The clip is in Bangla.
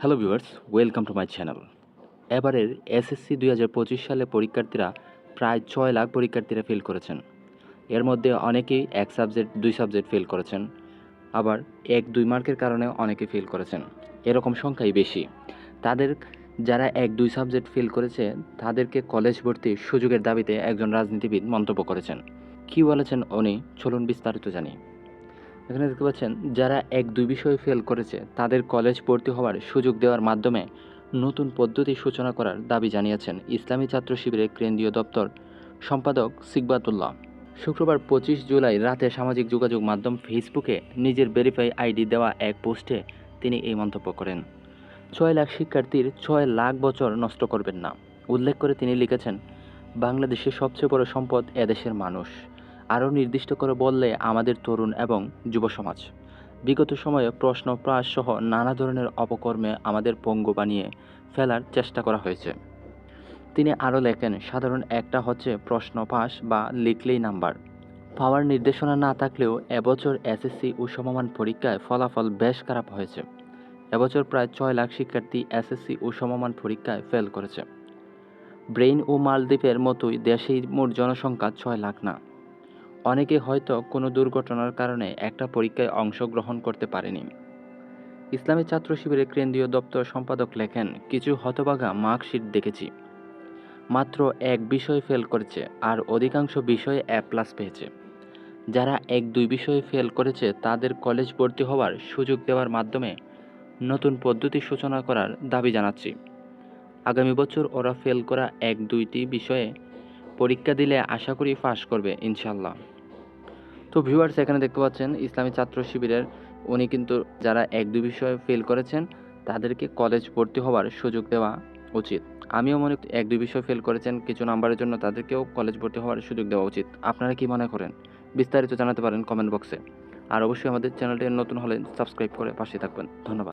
Hello viewers welcome to my channel এবারের এসএসসি দুই হাজার পঁচিশ সালে পরীক্ষার্থীরা প্রায় ছয় লাখ পরীক্ষার্থীরা ফেল করেছেন। এর মধ্যে অনেকেই এক সাবজেক্ট দুই সাবজেক্ট ফেল করেছেন। আবার এক, দুই মার্কের কারণে অনেকে ফেল করেছেন। এরকম সংখ্যাই বেশি। তাদের, যারা এক, দুই সাবজেক্ট ফেল করেছে, তাদেরকে কলেজ ভর্তির সুযোগের দাবিতে একজন রাজনীতিবিদ মন্তব্য করেছেন। কী বলেছেন উনি? চলুন বিস্তারিত জানি। এখানে দেখতে পাচ্ছেন, যারা এক দুই বিষয়ে ফেল করেছে, তাদের কলেজ ভর্তি হওয়ার সুযোগ দেওয়ার মাধ্যমে নতুন পদ্ধতি সূচনা করার দাবি জানিয়েছেন ইসলামী ছাত্র শিবিরের কেন্দ্রীয় দপ্তর সম্পাদক সিকবাতুল্লাহ। শুক্রবার পঁচিশ জুলাই রাতে সামাজিক যোগাযোগ মাধ্যম ফেসবুকে নিজের ভেরিফাই আইডি দেওয়া এক পোস্টে তিনি এই মন্তব্য করেন, ছয় লাখ শিক্ষার্থীর ছয় লাখ বছর নষ্ট করবেন না। উল্লেখ করে তিনি লিখেছেন, বাংলাদেশের সবচেয়ে বড় সম্পদ এদেশের মানুষ। আরও নির্দিষ্ট করে বললে আমাদের তরুণ এবং যুব সমাজ। বিগত সময়ে প্রশ্ন প্রাস সহ নানা ধরনের অপকর্মে আমাদের পঙ্গু বানিয়ে ফেলার চেষ্টা করা হয়েছে। তিনি আরও লেখেন, সাধারণ একটা হচ্ছে প্রশ্ন পাস বা লিখলেই নাম্বার। পাওয়ার নির্দেশনা না থাকলেও এবছর এসএসসি ও সমমান পরীক্ষায় ফলাফল বেশ খারাপ হয়েছে। এবছর প্রায় ছয় লাখ শিক্ষার্থী এসএসসি ও সমমান পরীক্ষায় ফেল করেছে। ব্রেইন ও মালদ্বীপের মতোই দেশেই মোট জনসংখ্যা ছয় লাখ না। অনেকে হয়তো কোনো দুর্ঘটনার কারণে একটা পরীক্ষায় অংশগ্রহণ করতে পারেনি। ইসলামী ছাত্র শিবিরের কেন্দ্রীয় দপ্তর সম্পাদক লেখেন, কিছু হতবাগা মার্কশিট দেখেছি। মাত্র এক বিষয় ফেল করেছে আর অধিকাংশ বিষয়ে এ প্লাস পেয়েছে। যারা এক দুই বিষয়ে ফেল করেছে তাদের কলেজ ভর্তি হওয়ার সুযোগ দেওয়ার মাধ্যমে নতুন পদ্ধতি সূচনা করার দাবি জানাচ্ছি। আগামী বছর ওরা ফেল করা এক দুইটি বিষয়ে পরীক্ষা দিলে আশা করি পাশ করবে ইনশাল্লাহ তো ভিউয়ার্স এখানে দেখতে পাচ্ছেন, ইসলামী ছাত্র শিবিরের উনি কিন্তু যারা এক দুই বিষয়ে ফেল করেছেন, তাদেরকে কলেজ ভর্তি হওয়ার সুযোগ দেওয়া উচিত। আমিও মনে এক দুই বিষয় ফেল করেছেন, কিছু নাম্বারের জন্য তাদেরকেও কলেজ ভর্তি হওয়ার সুযোগ দেওয়া উচিত। আপনারা কি মনে করেন? বিস্তারিত জানাতে পারেন কমেন্ট বক্সে আর অবশ্যই আমাদের চ্যানেলটি নতুন হলে সাবস্ক্রাইব করে পাশে থাকবেন। ধন্যবাদ।